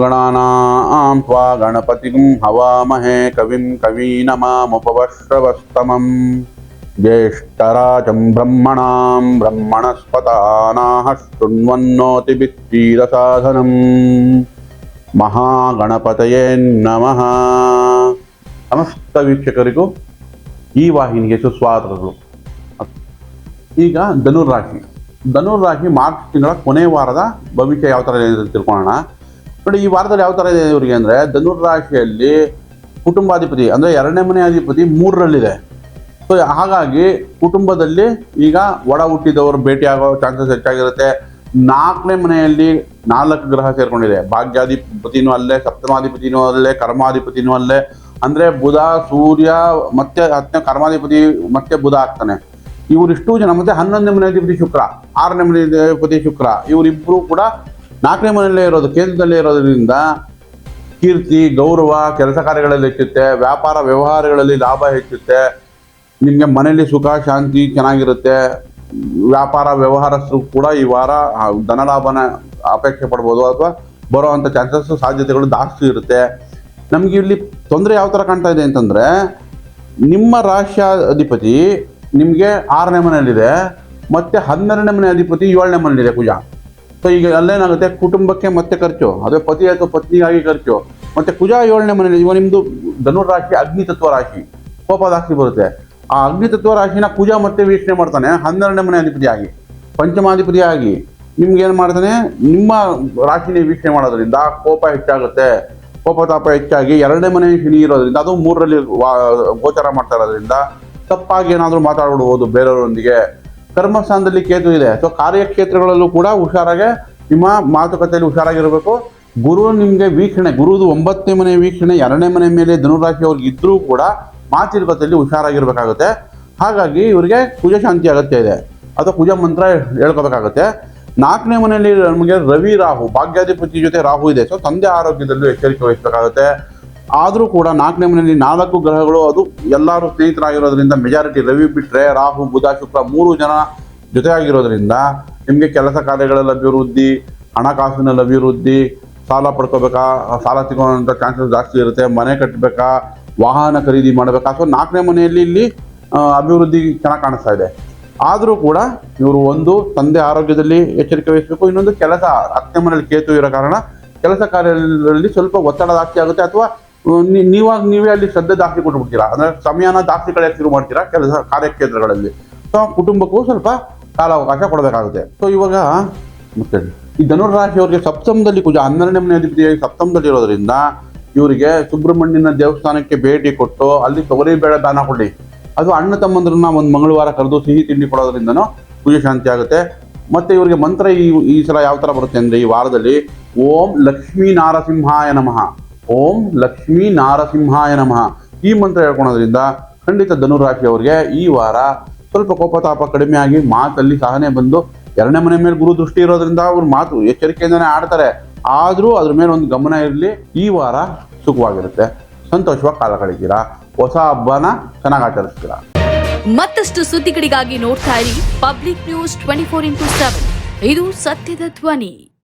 ಗಣಾನಾಂ त्वा ಗಣಪತಿಂ ಹವಾಮಹೇ ಕವಿಂ कवीनमामुपवश्रवस्तमम् ಬ್ರಹ್ಮಣಾಂ ಬ್ರಹ್ಮಣಸ್ಪತಾನಾಃ ಶೃಣ್ವನ್ನೋತಿ ಬಿತ್ತೀರಸಾಧನಂ ಮಹಾಗಣಪತಯೇ ನಮಃ ಸಮಸ್ತ ವೀಕ್ಷಕರಿಗೂ ಈ ವಾಹಿನಿಗೆ ಸುಸ್ವಾಗತಗಳು. ಈಗ ಧನುರ್ರಾಶಿ. ಧನುರ್ರಾಶಿ ಮಾರ್ಚ್ ತಿಂಗಳ ಕೊನೆ ವಾರದ ಭವಿಷ್ಯ ಯಾವ ಥರ ತಿಳ್ಕೊಳ್ಳೋಣ. ನೋಡಿ, ಈ ವಾರದಲ್ಲಿ ಯಾವ ಥರ ಇದೆ ಇವರಿಗೆ ಅಂದರೆ ಧನುರ್ರಾಶಿಯಲ್ಲಿ ಕುಟುಂಬಾಧಿಪತಿ, ಅಂದರೆ ಎರಡನೇ ಮನೆ ಅಧಿಪತಿ ಮೂರರಲ್ಲಿದೆ. ಸೊ ಹಾಗಾಗಿ ಕುಟುಂಬದಲ್ಲಿ ಈಗ ಒಡ ಹುಟ್ಟಿದವರು ಭೇಟಿಯಾಗೋ ಚಾನ್ಸಸ್ ಹೆಚ್ಚಾಗಿರುತ್ತೆ. ನಾಲ್ಕನೇ ಮನೆಯಲ್ಲಿ ನಾಲ್ಕು ಗ್ರಹ ಸೇರ್ಕೊಂಡಿದೆ. ಭಾಗ್ಯಾಧಿಪತಿನೂ ಅಲ್ಲೇ, ಸಪ್ತಮಾಧಿಪತಿನೂ ಅಲ್ಲೇ, ಕರ್ಮಾಧಿಪತಿನೂ ಅಲ್ಲೇ. ಅಂದರೆ ಬುಧ, ಸೂರ್ಯ, ಮತ್ತೆ ಹತ್ತನೇ ಕರ್ಮಾಧಿಪತಿ, ಮತ್ತೆ ಬುಧ ಆಗ್ತಾನೆ. ಇವರಿಷ್ಟು ಜನ, ಮತ್ತೆ ಹನ್ನೊಂದನೇ ಮನೆ ಅಧಿಪತಿ ಶುಕ್ರ, ಆರನೇ ಮನೆ ಅಧಿಪತಿ ಶುಕ್ರ ಇವರಿಬ್ಬರು ಕೂಡ ನಾಲ್ಕನೇ ಮನೆಯಲ್ಲೇ ಇರೋದು, ಕೇಂದ್ರದಲ್ಲೇ ಇರೋದ್ರಿಂದ ಕೀರ್ತಿ, ಗೌರವ, ಕೆಲಸ ಕಾರ್ಯಗಳಲ್ಲಿ ಹೆಚ್ಚುತ್ತೆ, ವ್ಯಾಪಾರ ವ್ಯವಹಾರಗಳಲ್ಲಿ ಲಾಭ ಹೆಚ್ಚುತ್ತೆ, ನಿಮಗೆ ಮನೆಯಲ್ಲಿ ಸುಖ, ಶಾಂತಿ ಚೆನ್ನಾಗಿರುತ್ತೆ, ವ್ಯಾಪಾರ ವ್ಯವಹಾರಸ್ಥರು ಕೂಡ ಈ ವಾರ ಧನ ಲಾಭನ ಅಪೇಕ್ಷೆ ಪಡ್ಬೋದು ಅಥವಾ ಬರುವಂಥ ಚಾನ್ಸಸ್, ಸಾಧ್ಯತೆಗಳು ಜಾಸ್ತಿ ಇರುತ್ತೆ. ನಮಗೆ ಇಲ್ಲಿ ತೊಂದರೆ ಯಾವ ಥರ ಕಾಣ್ತಾ ಇದೆ ಅಂತಂದರೆ, ನಿಮ್ಮ ರಾಶಿಯ ಅಧಿಪತಿ ನಿಮಗೆ ಆರನೇ ಮನೆಯಲ್ಲಿದೆ, ಮತ್ತು ಹನ್ನೆರಡನೇ ಮನೆ ಅಧಿಪತಿ ಏಳನೇ ಮನೆಯಲ್ಲಿದೆ ಕುಜ ಸೊ ಈಗ ಅಲ್ಲೇನಾಗುತ್ತೆ ಕುಟುಂಬಕ್ಕೆ ಮತ್ತೆ ಖರ್ಚು. ಅದೇ ಪತಿ ಅಥವಾ ಪತ್ನಿಗಾಗಿ ಖರ್ಚು. ಮತ್ತೆ ಕುಜಾ ಏಳನೇ ಮನೆಯಲ್ಲಿ ಇವ ನಿಮ್ಮದು ಧನುರ್ ರಾಶಿ ಅಗ್ನಿ ತತ್ವ ರಾಶಿ. ಕೋಪ ಜಾಸ್ತಿ ಬರುತ್ತೆ. ಆ ಅಗ್ನಿ ತತ್ವ ರಾಶಿನ ಪೂಜಾ ಮತ್ತೆ ವೀಕ್ಷಣೆ ಮಾಡ್ತಾನೆ. ಹನ್ನೆರಡನೇ ಮನೆ ಅಧಿಪತಿಯಾಗಿ. ಪಂಚಮಾಧಿಪತಿಯಾಗಿ. ನಿಮ್ಗೆ ಏನು ಮಾಡ್ತಾನೆ? ನಿಮ್ಮ ರಾಶಿನೇ ವೀಕ್ಷಣೆ ಮಾಡೋದ್ರಿಂದ ಕೋಪ ಹೆಚ್ಚಾಗುತ್ತೆ. ಕೋಪ, ತಾಪ ಹೆಚ್ಚಾಗಿ ಎರಡನೇ ಮನೆ ಶನಿ ಇರೋದ್ರಿಂದ, ಅದು ಮೂರರಲ್ಲಿ ಗೋಚರ ಮಾಡ್ತಾ ಇರೋದ್ರಿಂದ ತಪ್ಪಾಗಿ ಏನಾದರೂ ಮಾತಾಡ್ಬಿಡ್ಬೋದು ಬೇರೆಯವರೊಂದಿಗೆ. ಕರ್ಮಸ್ಥಾನದಲ್ಲಿ ಕೇತು ಇದೆ. ಸೊ ಕಾರ್ಯಕ್ಷೇತ್ರಗಳಲ್ಲೂ ಕೂಡ ಹುಷಾರಾಗೆ, ನಿಮ್ಮ ಮಾತುಕತೆಯಲ್ಲಿ ಹುಷಾರಾಗಿರಬೇಕು. ಗುರು ನಿಮಗೆ ವೀಕ್ಷಣೆ, ಗುರುದು ಒಂಬತ್ತನೇ ಮನೆ ವೀಕ್ಷಣೆ, ಎರಡನೇ ಮನೆ ಮೇಲೆ ಧನುರಾಶಿ ಅವ್ರಿಗೆ ಇದ್ರೂ ಕೂಡ ಮಾತುಕತೆಯಲ್ಲಿ ಹುಷಾರಾಗಿರ್ಬೇಕಾಗುತ್ತೆ. ಹಾಗಾಗಿ ಇವರಿಗೆ ಪೂಜಾ ಶಾಂತಿ ಅಗತ್ಯ ಇದೆ. ಅಥವಾ ಪೂಜಾ ಮಂತ್ರ ಹೇಳ್ಕೋಬೇಕಾಗುತ್ತೆ. ನಾಲ್ಕನೇ ಮನೆಯಲ್ಲಿ ನಮಗೆ ರವಿ ರಾಹು, ಭಾಗ್ಯಾಧಿಪತಿ ಜೊತೆ ರಾಹು ಇದೆ. ಸೊ ತಂದೆ ಆರೋಗ್ಯದಲ್ಲೂ ಎಚ್ಚರಿಕೆ ವಹಿಸಬೇಕಾಗುತ್ತೆ. ಆದರೂ ಕೂಡ ನಾಲ್ಕನೇ ಮನೆಯಲ್ಲಿ ನಾಲ್ಕು ಗ್ರಹಗಳು, ಅದು ಎಲ್ಲರೂ ಸ್ನೇಹಿತರಾಗಿರೋದ್ರಿಂದ ಮೆಜಾರಿಟಿ ರವಿ ಬಿಟ್ಟರೆ ರಾಹು, ಬುಧ, ಶುಕ್ರ ಮೂರು ಜನ ಜೊತೆಯಾಗಿರೋದ್ರಿಂದ ನಿಮಗೆ ಕೆಲಸ ಕಾರ್ಯಗಳಲ್ಲಿ ಅಭಿವೃದ್ಧಿ, ಹಣಕಾಸಿನಲ್ಲಿ ಅಭಿವೃದ್ಧಿ, ಸಾಲ ಪಡ್ಕೋಬೇಕಾ, ಸಾಲ ಸಿಗೋಂಥ ಚಾನ್ಸಸ್ ಜಾಸ್ತಿ ಇರುತ್ತೆ, ಮನೆ ಕಟ್ಟಬೇಕಾ ವಾಹನ ಖರೀದಿ ಮಾಡಬೇಕಾ. ಅಥವಾ ನಾಲ್ಕನೇ ಮನೆಯಲ್ಲಿ ಇಲ್ಲಿ ಅಭಿವೃದ್ಧಿ ಚೆನ್ನಾಗಿ ಕಾಣಿಸ್ತಾ ಇದೆ. ಆದರೂ ಕೂಡ ಇವರು ಒಂದು ತಂದೆ ಆರೋಗ್ಯದಲ್ಲಿ ಎಚ್ಚರಿಕೆ ವಹಿಸಬೇಕು, ಇನ್ನೊಂದು ಕೆಲಸ, ಹತ್ತನೇ ಮನೆಯಲ್ಲಿ ಕೇತು ಇರೋ ಕಾರಣ ಕೆಲಸ ಕಾರ್ಯಗಳಲ್ಲಿ ಸ್ವಲ್ಪ ಒತ್ತಡ ಜಾಸ್ತಿ ಆಗುತ್ತೆ, ಅಥವಾ ನೀವಾಗ ನೀವೇ ಅಲ್ಲಿ ಶ್ರದ್ಧೆ ಜಾಸ್ತಿ ಕೊಟ್ಬಿಡ್ತೀರಾ? ಅಂದ್ರೆ ಸಮಯನ ಕಳೆಯಕ್ಕೆ ಶುರು ಮಾಡ್ತೀರಾ ಕೆಲಸ ಕಾರ್ಯಕ್ಷೇತ್ರಗಳಲ್ಲಿ? ಸೊ, ಕುಟುಂಬಕ್ಕೂ ಸ್ವಲ್ಪ ಕಾಲಾವಕಾಶ ಕೊಡಬೇಕಾಗುತ್ತೆ. ಸೊ, ಇವಾಗ ಮತ್ತೆ ಈ ಧನುರ್ರಾಶಿಯವರಿಗೆ ಸಪ್ತಮದಲ್ಲಿ ಕುಜ ಹನ್ನೆರಡನೇ ಮನೆ ಅಧಿಪತಿಯಾಗಿ ಸಪ್ತಮದಲ್ಲಿ ಇರೋದ್ರಿಂದ ಇವರಿಗೆ ಸುಬ್ರಹ್ಮಣ್ಯನ ದೇವಸ್ಥಾನಕ್ಕೆ ಭೇಟಿ ಕೊಟ್ಟು ಅಲ್ಲಿ ತೊಗರಿ ಬೇಳೆ ದಾನ ಕೊಡಿ. ಅದು ಅಣ್ಣ ತಮ್ಮಂದ್ರನ್ನ ಒಂದು ಮಂಗಳವಾರ ಕರೆದು ಸಿಹಿ ತಿಂಡಿ ಕೊಡೋದ್ರಿಂದನೂ ಪೂಜೆ ಶಾಂತಿ ಆಗುತ್ತೆ. ಮತ್ತೆ ಇವರಿಗೆ ಮಂತ್ರ ಈ ಈ ಸಲ ಯಾವ ಥರ ಬರುತ್ತೆ ಅಂದರೆ ಈ ವಾರದಲ್ಲಿ ಓಂ ಲಕ್ಷ್ಮೀ ನಾರಸಿಂಹಾಯ ನಮಃ. ಓಂ ಲಕ್ಷ್ಮೀ ನಾರಸಿಂಹಾಯ ನಮಃ. ಈ ಮಂತ್ರ ಹೇಳ್ಕೊಳೋದ್ರಿಂದ ಖಂಡಿತ ಧನುರಾಶಿಯವರಿಗೆ ಈ ವಾರ ಸ್ವಲ್ಪ ಕೋಪತಾಪ ಕಡಿಮೆ ಆಗಿ ಮಾತಲ್ಲಿ ಸಹನೆ ಬಂದು ಎರಡನೇ ಮನೆ ಮೇಲೆ ಗುರು ದೃಷ್ಟಿ ಇರೋದ್ರಿಂದ ಅವ್ರ ಮಾತು ಎಚ್ಚರಿಕೆಯಿಂದನೇ ಆಡ್ತಾರೆ. ಆದರೂ ಅದ್ರ ಮೇಲೆ ಒಂದು ಗಮನ ಇರಲಿ, ಈ ವಾರ ಸುಖವಾಗಿರುತ್ತೆ. ಸಂತೋಷವಾಗಿ ಕಾಲ ಕಳಿತೀರಾ ಹೊಸ ಹಬ್ಬನ ಚೆನ್ನಾಗಿ ಆಚರಿಸ್ತೀರಾ? ಮತ್ತಷ್ಟು ಸುದ್ದಿಗಳಿಗಾಗಿ ನೋಡ್ತಾ ಇರಿ public news twenty four into seven ಇದು ಸತ್ಯದ ಧ್ವನಿ.